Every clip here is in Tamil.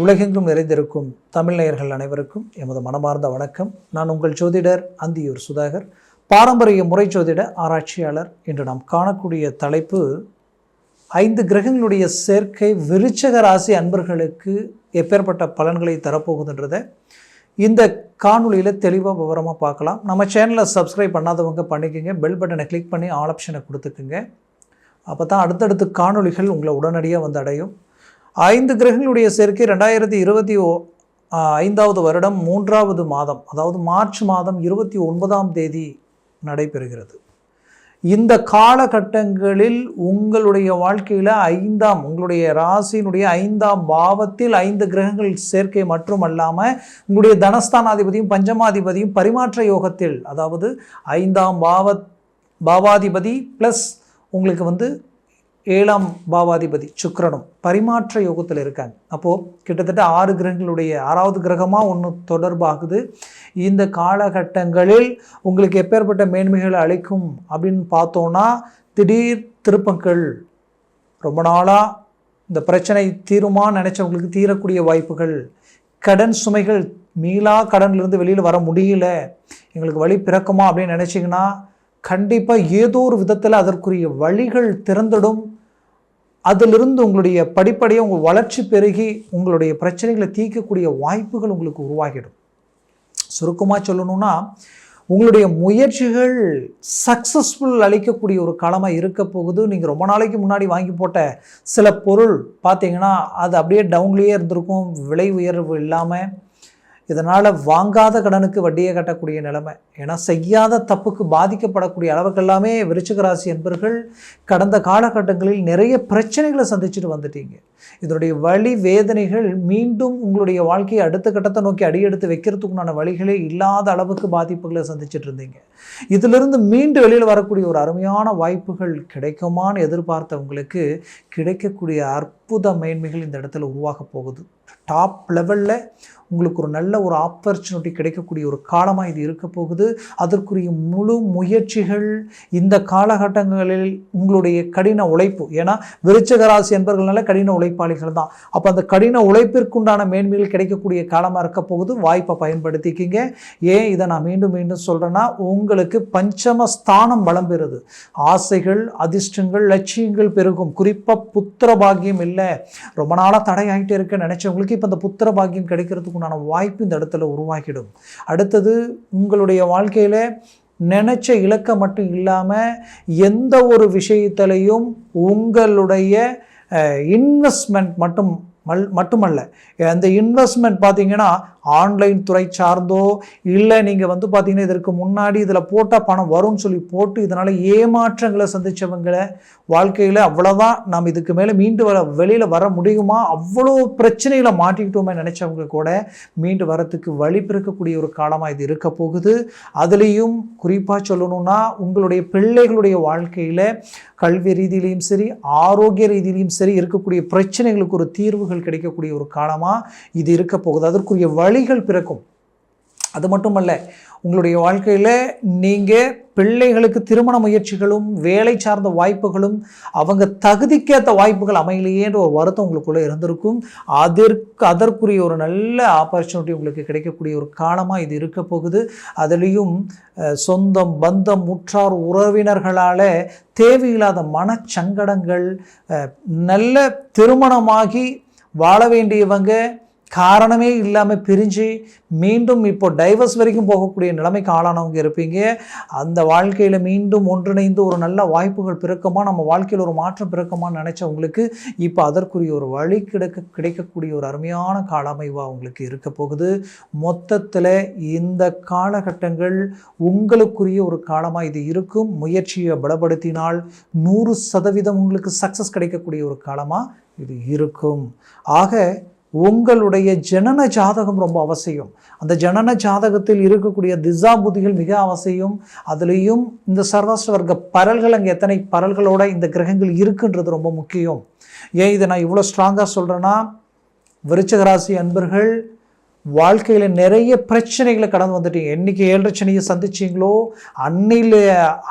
உலகெங்கும் நிறைந்திருக்கும் தமிழ்நேயர்கள் அனைவருக்கும் எமது மனமார்ந்த வணக்கம். நான் உங்கள் ஜோதிடர் அந்தியூர் சுதாகர். பாரம்பரிய முறை ஜோதிட ஆராய்ச்சியாளர். இன்று நாம் காணக்கூடிய தலைப்பு ஐந்து கிரகங்களுடைய சேர்க்கை விருச்சக ராசி அன்பர்களுக்கு எப்பேற்பட்ட பலன்களை தரப்போகுதுன்றதை இந்த காணொளியில் தெளிவாக விவரமாக பார்க்கலாம். நம்ம சேனலை சப்ஸ்கிரைப் பண்ணாதவங்க பண்ணிக்கோங்க. பெல் பட்டனை கிளிக் பண்ணி ஆல் ஆப்ஷனை கொடுத்துக்குங்க. அப்போ தான் அடுத்தடுத்து காணொளிகள் உங்களை உடனடியாக வந்து அடையும். ஐந்து கிரகங்களுடைய சேர்க்கை ரெண்டாயிரத்தி இருபத்தி ஓ ஐந்தாவது வருடம் மூன்றாவது மாதம் அதாவது மார்ச் மாதம் இருபத்தி ஒன்பதாம் தேதி நடைபெறுகிறது. இந்த காலகட்டங்களில் உங்களுடைய வாழ்க்கையில் ஐந்தாம் உங்களுடைய ராசியினுடைய ஐந்தாம் பாவத்தில் ஐந்து கிரகங்கள் சேர்க்கை மற்றும் அல்லாமல் உங்களுடைய தனஸ்தானாதிபதியும் பஞ்சமாதிபதியும் பரிமாற்ற யோகத்தில் அதாவது ஐந்தாம் பாவ பாவாதிபதி ப்ளஸ் உங்களுக்கு வந்து ஏழாம் பாவாதிபதி சுக்கரனும் பரிமாற்ற யோகத்தில் இருக்காங்க. அப்போது கிட்டத்தட்ட ஆறு கிரகங்களுடைய ஆறாவது கிரகமாக ஒன்று தொடர்பாகுது. இந்த காலகட்டங்களில் உங்களுக்கு எப்பேற்பட்ட மேன்மைகளை அளிக்கும் அப்படின்னு பார்த்தோன்னா திடீர் திருப்பங்கள். ரொம்ப நாளாக இந்த பிரச்சனை தீருமா நினச்சவங்களுக்கு தீரக்கூடிய வாய்ப்புகள். கடன் சுமைகள் மீளா கடன்லேருந்து வெளியில் வர முடியல. எங்களுக்கு வழி பிறக்குமா அப்படின்னு நினச்சிங்கன்னா கண்டிப்பாக ஏதோ ஒரு விதத்தில் அதற்குரிய வழிகள் திறந்துடும். அதிலிருந்து உங்களுடைய படிப்படியாக உங்கள் வளர்ச்சி பெருகி உங்களுடைய பிரச்சனைகளை தீர்க்கக்கூடிய வாய்ப்புகள் உங்களுக்கு உருவாகிடும். சுருக்கமாக சொல்லணும்னா உங்களுடைய முயற்சிகள் சக்ஸஸ்ஃபுல் அளிக்கக்கூடிய ஒரு காலமாக இருக்க போகுது. நீங்கள் ரொம்ப நாளைக்கு முன்னாடி வாங்கி போட்ட சில பொருள் பார்த்தீங்கன்னா அது அப்படியே டவுன்லேயே இருந்திருக்கும். விலை உயர்வு இல்லாமல் இதனால் வாங்காத கடனுக்கு வட்டியை கட்டக்கூடிய நிலைமை. ஏன்னா செய்யாத தப்புக்கு பாதிக்கப்படக்கூடிய அளவுக்கு எல்லாமே விருச்சிக ராசி என்பர்கள் கடந்த காலகட்டங்களில் நிறைய பிரச்சனைகளை சந்திச்சுட்டு வந்துட்டீங்க. இதனுடைய வழி வேதனைகள் மீண்டும் உங்களுடைய வாழ்க்கையை அடுத்த கட்டத்தை நோக்கி அடியெடுத்து வைக்கிறதுக்குண்டான வழிகளே இல்லாத அளவுக்கு பாதிப்புகளை சந்திச்சுட்டு இருந்தீங்க. இதிலிருந்து மீண்டு வெளியில் வரக்கூடிய ஒரு அருமையான வாய்ப்புகள் கிடைக்குமான்னு எதிர்பார்த்தவங்களுக்கு கிடைக்கக்கூடிய அற்புத மேன்மைகள் இந்த இடத்துல உருவாக போகுது. டாப் லெவலில் உங்களுக்கு ஒரு நல்ல ஒரு ஆப்பர்ச்சுனிட்டி கிடைக்கக்கூடிய ஒரு காலமாக இது இருக்க போகுது. அதற்குரிய முழு முயற்சிகள் இந்த காலகட்டங்களில் உங்களுடைய கடின உழைப்பு ஏன்னா விருச்சகராசி என்பவர்களால கடின உழைப்பாளிகள் தான். அப்போ அந்த கடின உழைப்பிற்குண்டான மேன்மைகள் கிடைக்கக்கூடிய காலமாக இருக்க போகுது. வாய்ப்பை பயன்படுத்திக்கிங்க. ஏன் இதை நான் மீண்டும் மீண்டும் சொல்கிறேன்னா உங்களுக்கு பஞ்சம ஸ்தானம் வளம் பெறுது. ஆசைகள் அதிர்ஷ்டங்கள் லட்சியங்கள் பெருகும். குறிப்பாக புத்திர பாக்கியம் இல்லை. ரொம்ப நாளாக தடையாகிட்டே இருக்க நினச்சவங்களுக்கு இப்போ இந்த புத்திர பாக்கியம் கிடைக்கிறதுக்கு உண்டான வாய்ப்பு இந்த இடத்துல உருவாகிடும். அடுத்தது உங்களுடைய வாழ்க்கையில் நினச்ச இலக்கம் மட்டும் இல்லாமல் எந்த ஒரு விஷயத்திலையும் உங்களுடைய இன்வெஸ்ட்மெண்ட் மட்டும் மல் மட்டுமல்ல. அந்த இன்வெஸ்ட்மெண்ட் பார்த்திங்கன்னா ஆன்லைன் துறை சார்ந்தோ இல்லை நீங்கள் வந்து பார்த்தீங்கன்னா இதற்கு முன்னாடி இதில் போட்டால் பணம் வரும்னு சொல்லி போட்டு இதனால் ஏமாற்றங்களை சந்தித்தவங்களை வாழ்க்கையில் அவ்வளோதான் நாம் இதுக்கு மேலே மீண்டு வர வெளியில் வர முடியுமா? அவ்வளோ பிரச்சனைகளை மாட்டிக்கிட்டோமே நினச்சவங்க கூட மீண்டு வரத்துக்கு வழி பிறக்கக்கூடிய ஒரு காலமாக இது இருக்க போகுது. அதுலேயும் குறிப்பாக சொல்லணும்னா உங்களுடைய பிள்ளைகளுடைய வாழ்க்கையில் கல்வி ரீதியிலையும் சரி ஆரோக்கிய ரீதியிலையும் சரி இருக்கக்கூடிய பிரச்சனைகளுக்கு ஒரு தீர்வுகள் கிடைக்கக்கூடிய ஒரு காலமாக இது இருக்க போகுது. அதற்குரிய வழிகள் பிறக்கும். அது மட்டுமல்ல உங்களுடைய வாழ்க்கையில் நீங்கள் பிள்ளைகளுக்கு திருமண முயற்சிகளும் வேலை சார்ந்த வாய்ப்புகளும் அவங்க தகுதிக்கேற்ற வாய்ப்புகள் அமையலையேன்ற ஒரு வருத்தம் உங்களுக்குள்ளே இருந்திருக்கும். அதற்கு அதற்குரிய ஒரு நல்ல ஆப்பர்ச்சுனிட்டி உங்களுக்கு கிடைக்கக்கூடிய ஒரு காலமாக இது இருக்க போகுது. அதுலேயும் சொந்தம் பந்தம் உற்றார் உறவினர்களால் தேவையில்லாத மனச்சங்கடங்கள் நல்ல திருமணமாகி வாழ வேண்டியவங்க காரணமே இல்லாமல் பிரிஞ்சு மீண்டும் இப்போ டைவர்ஸ் வரைக்கும் போகக்கூடிய நிலைமைக்கு ஆளானவங்க இருப்பீங்க. அந்த வாழ்க்கையில் மீண்டும் ஒன்றிணைந்து ஒரு நல்ல வாய்ப்புகள் பிறக்குமா? நம்ம வாழ்க்கையில் ஒரு மாற்றம் பிறக்குமான்னு நினச்சவங்களுக்கு இப்போ அதற்குரிய ஒரு வழி கிடைக்க கிடைக்கக்கூடிய ஒரு அருமையான காலமைவாக உங்களுக்கு இருக்க போகுது. மொத்தத்தில் இந்த காலகட்டங்கள் உங்களுக்குரிய ஒரு காலமாக இது இருக்கும். முயற்சியை பலப்படுத்தினால் நூறு சதவீதம் உங்களுக்கு சக்ஸஸ் கிடைக்கக்கூடிய ஒரு காலமாக இது இருக்கும். ஆக உங்களுடைய ஜனன ஜாதகம் ரொம்ப அவசியம். அந்த ஜனன ஜாதகத்தில் இருக்கக்கூடிய திசா மிக அவசியம். அதுலேயும் இந்த சர்வஸ்வர்க்க பரல்கள் அங்கே எத்தனை பரல்களோட இந்த கிரகங்கள் இருக்குன்றது ரொம்ப முக்கியம். ஏன் இதை நான் இவ்வளோ ஸ்ட்ராங்காக சொல்கிறேன்னா விருச்சகராசி அன்பர்கள் வாழ்க்கையில் நிறைய பிரச்சனைகளை கடந்து வந்துட்டீங்க. என்னைக்கு ஏழரை சந்திச்சிங்களோ அன்னையில்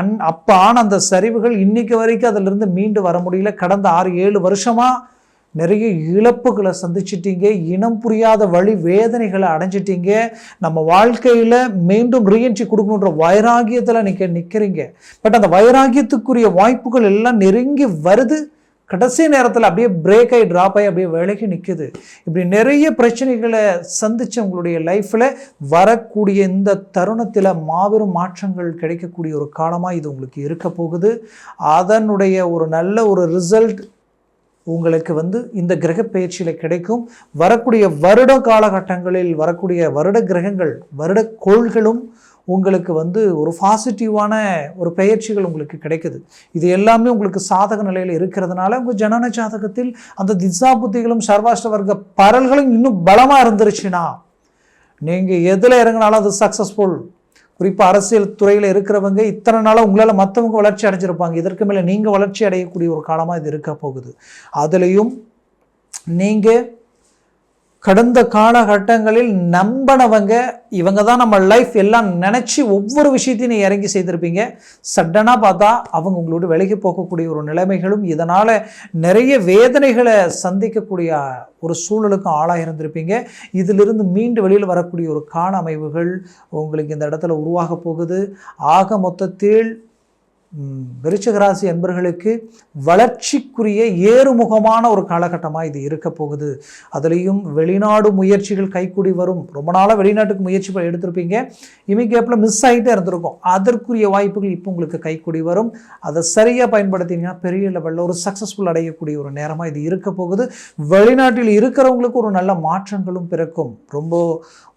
அன் அப்போ ஆன அந்த சரிவுகள் இன்னைக்கு வரைக்கும் அதிலிருந்து மீண்டு வர முடியல. கடந்த ஆறு ஏழு வருஷமாக நிறைய இழப்புகளை சந்திச்சிட்டீங்க இனம் புரியாத வழி வேதனைகளை அடைஞ்சிட்டீங்க நம்ம வாழ்க்கையில் மீண்டும் ரீஎன்ட்ரி கொடுக்கணுன்ற வைராகியத்தில் நீங்கள் நிற்கிறீங்க பட் அந்த வைராகியத்துக்குரிய வாய்ப்புகள் எல்லாம் நெருங்கி வருது. கடைசி நேரத்தில் அப்படியே பிரேக் ஆகி ட்ராப் ஆகி அப்படியே விலகி நிற்குது இப்படி நிறைய பிரச்சனைகளை சந்தித்து உங்களுடைய லைஃப்பில் வரக்கூடிய இந்த தருணத்தில் மாபெரும் மாற்றங்கள் கிடைக்கக்கூடிய ஒரு காலமாக இது உங்களுக்கு இருக்க போகுது. அதனுடைய ஒரு நல்ல ஒரு ரிசல்ட் உங்களுக்கு வந்து இந்த கிரக பயிற்சியில் கிடைக்கும். வரக்கூடிய வருட காலகட்டங்களில் வரக்கூடிய வருட கிரகங்கள் வருட கோள்களும் உங்களுக்கு வந்து ஒரு பாசிட்டிவான ஒரு பயிற்சிகள் உங்களுக்கு கிடைக்குது. இது எல்லாமே உங்களுக்கு சாதக நிலையில் இருக்கிறதுனால உங்கள் ஜனன ஜாதகத்தில் அந்த திசா புத்திகளும் சர்வாஷ்ட வர்க்க பரல்களும் இன்னும் பலமாக இருந்துருச்சுன்னா நீங்கள் எதில் இறங்கினாலும் அது சக்ஸஸ்ஃபுல் குறிப்பாக அரசியல் துறையில் இருக்கிறவங்க இத்தனை நாளாக உங்களால் மற்றவங்க வளர்ச்சி அடைஞ்சிருப்பாங்க. இதற்கு மேலே நீங்கள் வளர்ச்சி அடையக்கூடிய ஒரு காலமாக இது இருக்க போகுது. அதுலேயும் நீங்கள் கடந்த காலகட்டங்களில் நம்பினவங்க இவங்க தான் நம்ம லைஃப் எல்லாம் நினச்சி ஒவ்வொரு விஷயத்தையும் நீ இறங்கி செய்திருப்பீங்க. சட்டனாக பார்த்தா அவங்க உங்களோட விலகி போகக்கூடிய ஒரு நிலைமைகளும் இதனால் நிறைய வேதனைகளை சந்திக்கக்கூடிய ஒரு சூழலுக்கும் ஆளாக இருந்திருப்பீங்க. இதிலிருந்து மீண்டு வெளியில் வரக்கூடிய ஒரு கால அமைவுகள் உங்களுக்கு இந்த இடத்துல உருவாக போகுது. ஆக மொத்தத்தில் விருச்சகராசி அன்பர்களுக்கு வளர்ச்சிக்குரிய ஏறுமுகமான ஒரு காலகட்டமாக இது இருக்க போகுது. அதுலேயும் வெளிநாடு முயற்சிகள் கைக்கூடி வரும். ரொம்ப நாளாக வெளிநாட்டுக்கு முயற்சி எடுத்திருப்பீங்க. இமிகேப்பில் மிஸ் ஆகிட்டே இருந்திருக்கும். அதற்குரிய வாய்ப்புகள் இப்போ உங்களுக்கு கைக்கூடி வரும். அதை சரியாக பயன்படுத்தினீங்கன்னா பெரிய லெவலில் ஒரு சக்ஸஸ்ஃபுல் அடையக்கூடிய ஒரு நேரமாக இது இருக்க போகுது. வெளிநாட்டில் இருக்கிறவங்களுக்கு ஒரு நல்ல மாற்றங்களும் பிறக்கும். ரொம்ப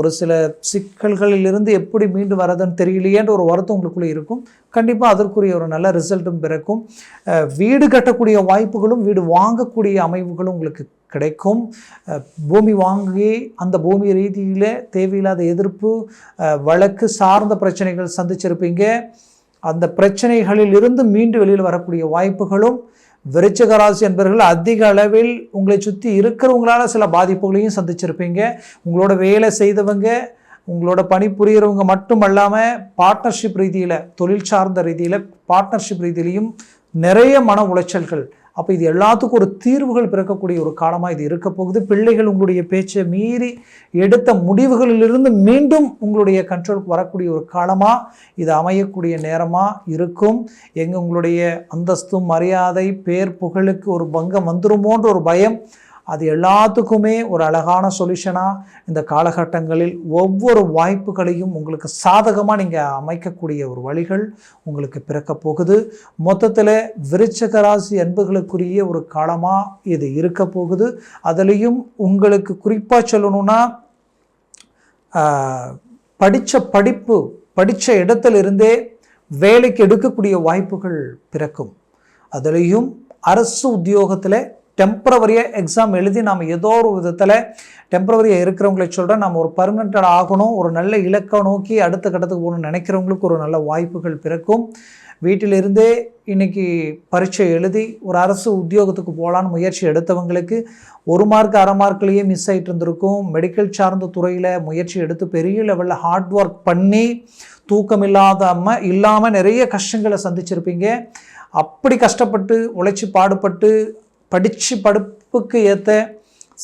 ஒரு சில சிக்கல்களில் இருந்து எப்படி மீண்டு வரதுன்னு தெரியலையேன்ற ஒரு வருத்தம் உங்களுக்குள்ளே இருக்கும். கண்டிப்பாக அதற்குரிய ஒரு நல்ல ரிசல்ட்டும் பிறக்கும். வீடு கட்டக்கூடிய வாய்ப்புகளும் வீடு வாங்கக்கூடிய அமைவுகளும் உங்களுக்கு கிடைக்கும். பூமி வாங்கி அந்த பூமி ரீதியில் தேவையில்லாத எதிர்ப்பு வழக்கு சார்ந்த பிரச்சனைகள் சந்திச்சிருப்பீங்க. அந்த பிரச்சனைகளில் இருந்து மீண்டு வெளியில் வரக்கூடிய வாய்ப்புகளும் விருச்சகராசி என்பவர்கள் அதிக அளவில் உங்களை சுற்றி இருக்கிறவங்களால சில பாதிப்புகளையும் சந்திச்சிருப்பீங்க. உங்களோட வேலை செய்தவங்க உங்களோட பணி புரிகிறவங்க மட்டும் அல்லாமல் பார்ட்னர்ஷிப் ரீதியில் தொழில் சார்ந்த ரீதியில் பார்ட்னர்ஷிப் ரீதியிலையும் நிறைய மன உளைச்சல்கள். அப்போ இது எல்லாத்துக்கும் ஒரு தீர்வுகள் பிறக்கக்கூடிய ஒரு காலமாக இது இருக்க போகுது. பிள்ளைகள் உங்களுடைய பேச்சை மீறி எடுத்த முடிவுகளிலிருந்து மீண்டும் உங்களுடைய கண்ட்ரோலுக்கு வரக்கூடிய ஒரு காலமாக இது அமையக்கூடிய நேரமாக இருக்கும். எங்கே உங்களுடைய அந்தஸ்தும் மரியாதை பேர் புகழுக்கு ஒரு பங்கம் வந்துருமோன்ற ஒரு பயம் அது எல்லாத்துக்குமே ஒரு அழகான சொல்யூஷனாக இந்த காலகட்டங்களில் ஒவ்வொரு வாய்ப்புகளையும் உங்களுக்கு சாதகமாக நீங்கள் அமைக்கக்கூடிய ஒரு வழிகள் உங்களுக்கு பிறக்க போகுது. மொத்தத்தில் விருச்சக ராசி அன்புகளுக்குரிய ஒரு காலமாக இது இருக்க போகுது. அதுலேயும் உங்களுக்கு குறிப்பாக சொல்லணும்னா படித்த படிப்பு படித்த இடத்திலிருந்தே வேலைக்கு எடுக்கக்கூடிய வாய்ப்புகள் பிறக்கும். அதுலேயும் அரசு உத்தியோகத்தில் டெம்பரவரியாக எக்ஸாம் எழுதி நாம் ஏதோ ஒரு விதத்தில் டெம்பரவரியாக இருக்கிறவங்களை சொல்கிறேன் நம்ம ஒரு பர்மனெண்டட் ஆகணும் ஒரு நல்ல இலக்கை நோக்கி அடுத்த கட்டத்துக்கு போகணும்னு நினைக்கிறவங்களுக்கு ஒரு நல்ல வாய்ப்புகள் பிறக்கும். வீட்டிலிருந்தே இன்றைக்கி பரீட்சை எழுதி ஒரு அரசு உத்தியோகத்துக்கு போகலான்னு முயற்சி எடுத்தவங்களுக்கு ஒரு மார்க் அரை மார்க்லேயே மிஸ் ஆகிட்டு இருந்திருக்கும். மெடிக்கல் சார்ந்த துறையில் முயற்சி எடுத்து பெரிய லெவலில் ஹார்ட் ஒர்க் பண்ணி தூக்கம் இல்லாதாமல் இல்லாமல் நிறைய கஷ்டங்களை சந்திச்சிருப்பீங்க. அப்படி கஷ்டப்பட்டு உழைச்சி பாடுபட்டு படித்து படிப்புக்கு ஏற்ற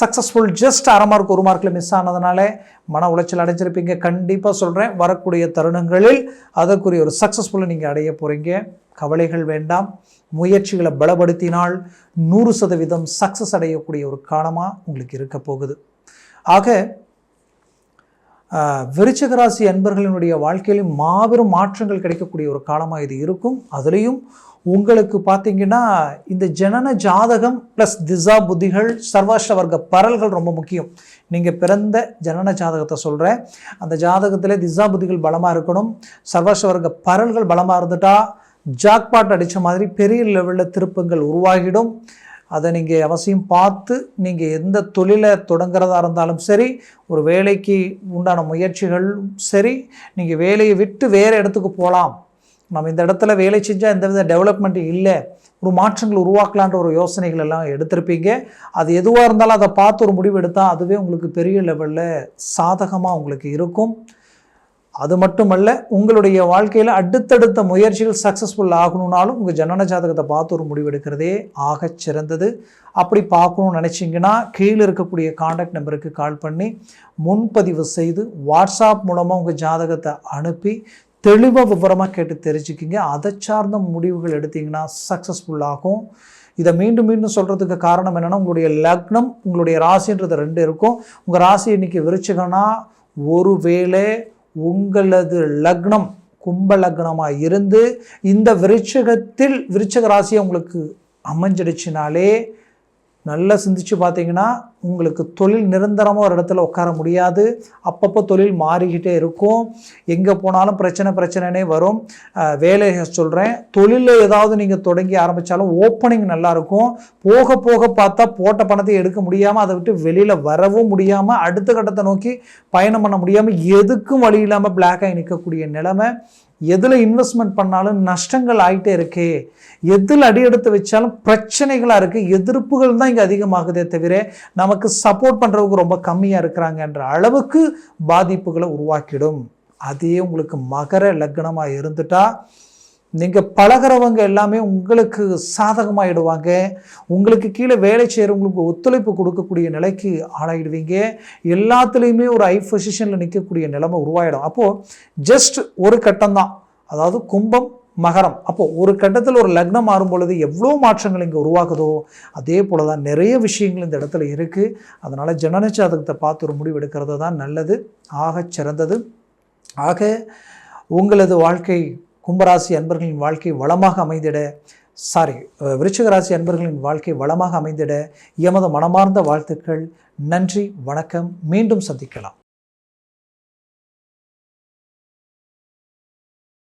சக்ஸஸ்ஃபுல் ஜஸ்ட் அரை மார்க் ஒரு மார்க்கில் மிஸ் ஆனதுனால மன உளைச்சல் அடைஞ்சிருப்பீங்க. கண்டிப்பாக சொல்கிறேன் வரக்கூடிய தருணங்களில் அதற்குரிய ஒரு சக்ஸஸ்ஃபுல்லை நீங்கள் அடைய போகிறீங்க கவலைகள் வேண்டாம். முயற்சிகளை பலப்படுத்தினால் நூறு சதவீதம் சக்ஸஸ் அடையக்கூடிய ஒரு காலமாக உங்களுக்கு இருக்க போகுது. ஆக விருச்சகராசி அன்பர்களினுடைய வாழ்க்கையிலும் மாபெரும் மாற்றங்கள் கிடைக்கக்கூடிய ஒரு காலமாக இது இருக்கும். அதுலேயும் உங்களுக்கு பார்த்தீங்கன்னா இந்த ஜனன ஜாதகம் ப்ளஸ் திசா புத்திகள் சர்வாஷ்ட வர்க்க பரல்கள் ரொம்ப முக்கியம். நீங்கள் பிறந்த ஜனன ஜாதகத்தை சொல்கிறேன் அந்த ஜாதகத்தில் திசா புத்திகள் பலமாக இருக்கணும். சர்வாஷ்ட வர்க்க பரல்கள் பலமாக இருந்துட்டா ஜாக்பாட் அடித்த மாதிரி பெரிய லெவலில் திருப்பங்கள் உருவாகிடும். அதை நீங்கள் அவசியம் பார்த்து நீங்கள் எந்த தொழிலை தொடங்குறதா இருந்தாலும் சரி ஒரு வேலைக்கு உண்டான முயற்சிகளும் சரி நீங்கள் வேலையை விட்டு வேறு இடத்துக்கு போகலாம் நம்ம இந்த இடத்துல வேலை செஞ்சால் எந்த வித டெவலப்மெண்ட் இல்லை. ஒரு மாற்றங்கள் உருவாக்கலான்ற ஒரு யோசனைகள் எல்லாம் எடுத்திருப்பீங்க. அது எதுவாக இருந்தாலும் அதை பார்த்து ஒரு முடிவு எடுத்தால் அதுவே உங்களுக்கு பெரிய லெவலில் சாதகமாக உங்களுக்கு இருக்கும். அது மட்டுமல்ல உங்களுடைய வாழ்க்கையில் அடுத்தடுத்த முயற்சிகள் சக்ஸஸ்ஃபுல் ஆகணும்னாலும் உங்கள் ஜனன ஜாதகத்தை பார்த்து ஒரு முடிவெடுக்கிறதே ஆகச் சிறந்தது. அப்படி பார்க்கணும்னு நினச்சிங்கன்னா கீழே இருக்கக்கூடிய காண்டாக்ட் நம்பருக்கு கால் பண்ணி முன்பதிவு செய்து வாட்ஸ்அப் மூலமாக உங்கள் ஜாதகத்தை அனுப்பி தெளிவாக விவரமாக கேட்டு தெரிஞ்சுக்கிங்க. அதை சார்ந்த முடிவுகள் எடுத்தீங்கன்னா சக்ஸஸ்ஃபுல் ஆகும். இதை மீண்டும் மீண்டும் சொல்கிறதுக்கு காரணம் என்னென்னா உங்களுடைய லக்னம் உங்களுடைய ராசின்றது ரெண்டு இருக்கும். உங்கள் ராசி இன்னைக்கு ஒரு ஒருவேளை உங்களது லக்னம் கும்ப லக்னமாக இருந்து இந்த விருச்சகத்தில் விருச்சக ராசி உங்களுக்கு அமைஞ்சிடுச்சுனாலே நல்லா சிந்திச்சு பார்த்தீங்கன்னா உங்களுக்கு தொழில் நிரந்தரமாக ஒரு இடத்துல உட்கார முடியாது. அப்பப்போ தொழில் மாறிக்கிட்டே இருக்கும். எங்கே போனாலும் பிரச்சனை பிரச்சனைனே வரும். வேலையை சொல்கிறேன் தொழிலில் ஏதாவது நீங்கள் தொடங்கி ஆரம்பித்தாலும் ஓப்பனிங் நல்லாயிருக்கும் போக போக பார்த்தா போட்ட பணத்தை எடுக்க முடியாமல் அதை விட்டு வெளியில் வரவும் முடியாமல் அடுத்த கட்டத்தை நோக்கி பயணம் பண்ண முடியாமல் எதுக்கும் வழி இல்லாமல் பிளாக் ஆகி நிற்கக்கூடிய நிலைமை. எதில் இன்வெஸ்ட்மெண்ட் பண்ணாலும் நஷ்டங்கள் ஆகிட்டே இருக்கே. எதில் அடி எடுத்து வச்சாலும் பிரச்சனைகளாக இருக்குது எதிர்ப்புகள் தான் இங்கே அதிகமாகுதே தவிர நம்ம நமக்கு சப்போர்ட் பண்ணுறவங்க ரொம்ப கம்மியாக இருக்கிறாங்கன்ற அளவுக்கு பாதிப்புகளை உருவாக்கிடும். அதே உங்களுக்கு மகர லக்னமாக இருந்துட்டா நீங்கள் பழகிறவங்க எல்லாமே உங்களுக்கு சாதகமாகிடுவாங்க உங்களுக்கு கீழே வேலை செய்கிறவங்களுக்கு ஒத்துழைப்பு கொடுக்கக்கூடிய நிலைக்கு ஆளாயிடுவீங்க. எல்லாத்துலேயுமே ஒரு ஐ பொசிஷனில் நிற்கக்கூடிய நிலைமை உருவாயிடும். அப்போது ஜஸ்ட் ஒரு கட்டம் தான். அதாவது கும்பம் மகரம். அப்போது ஒரு கட்டத்தில் ஒரு லக்னம் மாறும் பொழுது எவ்வளோ மாற்றங்கள் இங்கே உருவாகுதோ அதே போல தான் நிறைய விஷயங்கள் இந்த இடத்துல இருக்குது அதனால் ஜனன ஜாதகத்தை பார்த்து ஒரு முடிவு எடுக்கிறது தான் நல்லது. ஆகச் சிறந்தது. ஆக உங்களது வாழ்க்கை கும்பராசி அன்பர்களின் வாழ்க்கை வளமாக அமைந்திட சாரி விருச்சிகராசி அன்பர்களின் வாழ்க்கை வளமாக அமைந்திட எமது மனமார்ந்த வாழ்த்துக்கள். நன்றி வணக்கம். மீண்டும் சந்திக்கலாம்.